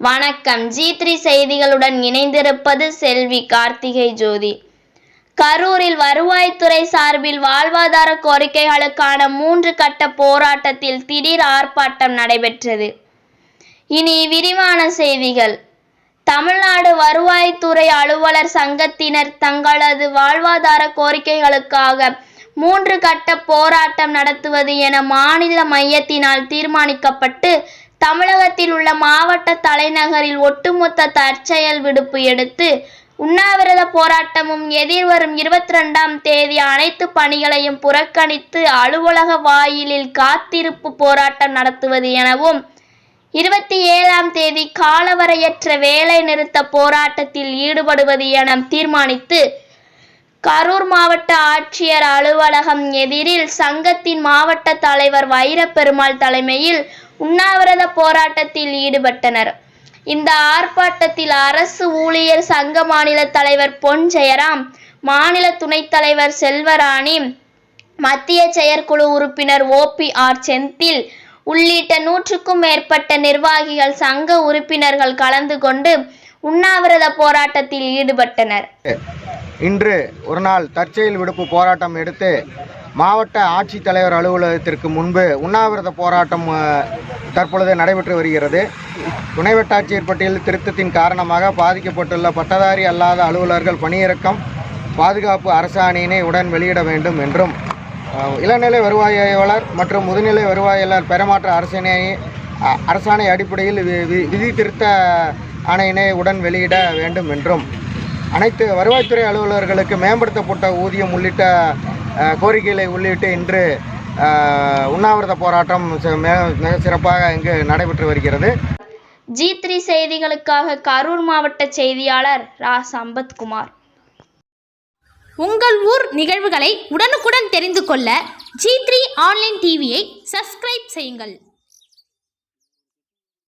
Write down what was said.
வணக்கம். G three செய்திகளுடன் இணைந்திருப்பது செல்வி கார்த்திகை ஜோதி. கரூரில் வருவாய்த்துறை சார்பில் வாழ்வாதார கோரிக்கைகளுக்கான மூன்று கட்ட போராட்டத்தில் திடீர் ஆர்ப்பாட்டம் நடைபெற்றது. இனி விரிவான செய்திகள். தமிழ்நாடு வருவாய்த்துறை அலுவலர் சங்கத்தினர் தங்களது வாழ்வாதார கோரிக்கைகளுக்காக மூன்று கட்ட போராட்டம் நடத்துவது என மாநில மையத்தினால் தீர்மானிக்கப்பட்டு தமிழகத்தில் உள்ள மாவட்ட தலைநகரில் ஒட்டுமொத்த தற்செயல் விடுப்பு எடுத்து உண்ணாவிரத போராட்டமும் எதிர்வரும் இருபத்தி ரெண்டாம் தேதி அனைத்து பணிகளையும் புறக்கணித்து அலுவலக வாயிலில் காத்திருப்பு போராட்டம் நடத்துவது எனவும் இருபத்தி ஏழாம் தேதி காலவரையற்ற வேலை நிறுத்த போராட்டத்தில் ஈடுபடுவது என தீர்மானித்து கரூர் மாவட்ட ஆட்சியர் அலுவலகம் எதிரில் சங்கத்தின் மாவட்ட தலைவர் வைரப்பெருமாள் தலைமையில் உண்ணாவிரத போராட்டத்தில் ஈடுபட்டனர். இந்த ஆர்ப்பாட்டத்தில் அரசு ஊழியர் சங்க மாநில தலைவர் பொன் ஜெயராம் மாநில துணைத் தலைவர் செல்வராணி மத்திய செயற்குழு உறுப்பினர் ஓபி ஆர் செந்தில் உள்ளிட்ட நூற்றுக்கும் மேற்பட்ட நிர்வாகிகள் சங்க உறுப்பினர்கள் கலந்து கொண்டு உண்ணாவிரத போராட்டத்தில் ஈடுபட்டனர். இன்று ஒரு நாள் தற்செயல் விடுப்பு போராட்டம் எடுத்து மாவட்ட ஆட்சித்தலைவர் அலுவலகத்திற்கு முன்பு உண்ணாவிரத போராட்டம் தற்பொழுது நடைபெற்று வருகிறது. துணை வட்டாட்சியர் பட்டியல் திருத்தத்தின் காரணமாக பாதிக்கப்பட்டுள்ள பட்டதாரி அல்லாத அலுவலர்கள் பணியிறக்கம் பாதுகாப்பு அரசாணையினை உடன் வெளியிட வேண்டும் என்றும் இளநிலை வருவாய் ஆய்வாளர் மற்றும் முதுநிலை வருவாயாளர் பெறமாற்ற அரசாணை அரசாணை அடிப்படையில் வி- வி- விதி திருத்த ஆணையினை உடன் வெளியிட வேண்டும் என்றும் அனைத்து வருவாய்த்துறை அலுவலர்களுக்கு மேம்படுத்தப்பட்ட ஊதியம் உள்ளிட்ட கோரிக்கைகளை உள்ளிட்டு இன்று உண்ணாவிரத போராட்டம் மிக மிக சிறப்பாக இங்கு நடைபெற்று வருகிறது. ஜி த்ரீ செய்திகளுக்காக கரூர் மாவட்ட செய்தியாளர் ரா. சம்பத்குமார். உங்கள் ஊர் நிகழ்வுகளை உடனுக்குடன் தெரிந்து கொள்ள ஜி த்ரீ ஆன்லைன் டிவியை சப்ஸ்கிரைப் செய்யுங்கள்.